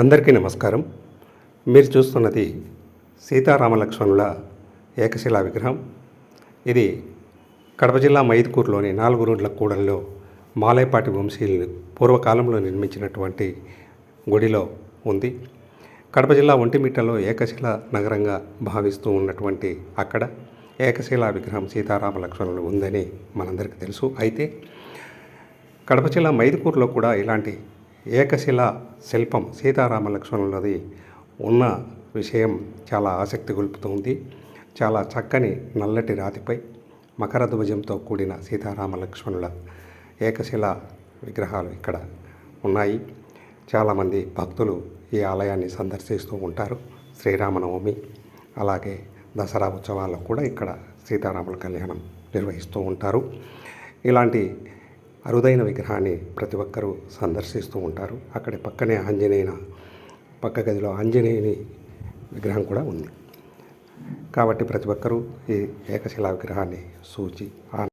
అందరికీ నమస్కారం. మీరు చూస్తున్నది సీతారామలక్ష్మణుల ఏకశిలా విగ్రహం. ఇది కడప జిల్లా మైదుకూరులోని నాలుగు రోడ్ల కూడల్లో మాలైపాటి వంశీయులు పూర్వకాలంలో నిర్మించినటువంటి గుడిలో ఉంది. కడప జిల్లా ఒంటిమిట్టలో ఏకశిల నగరంగా భావిస్తూ ఉన్నటువంటి అక్కడ ఏకశిలా విగ్రహం సీతారామ లక్ష్మణులు ఉందని మనందరికీ తెలుసు. అయితే కడప జిల్లా మైదుకూరులో కూడా ఇలాంటి ఏకశిలా శిల్పం సీతారామ లక్ష్మణులది ఉన్న విషయం చాలా ఆసక్తి గొలుపుతుంది చాలా చక్కని నల్లటి రాతిపై మకర ధ్వజంతో కూడిన సీతారామ లక్ష్మణుల ఏకశిల విగ్రహాలు ఇక్కడ ఉన్నాయి. చాలామంది భక్తులు ఈ ఆలయాన్ని సందర్శిస్తూ ఉంటారు. శ్రీరామనవమి అలాగే దసరా ఉత్సవాల్లో కూడా ఇక్కడ సీతారాముల కళ్యాణం నిర్వహిస్తూ ఉంటారు. ఇలాంటి అరుదైన విగ్రహాన్ని ప్రతి ఒక్కరూ సందర్శిస్తూ ఉంటారు. అక్కడ పక్కనే ఆంజనేయన పక్క గదిలో ఆంజనేయుని విగ్రహం కూడా ఉంది. కాబట్టి ప్రతి ఒక్కరూ ఈ ఏకశిలా విగ్రహాన్ని సూచి ఆ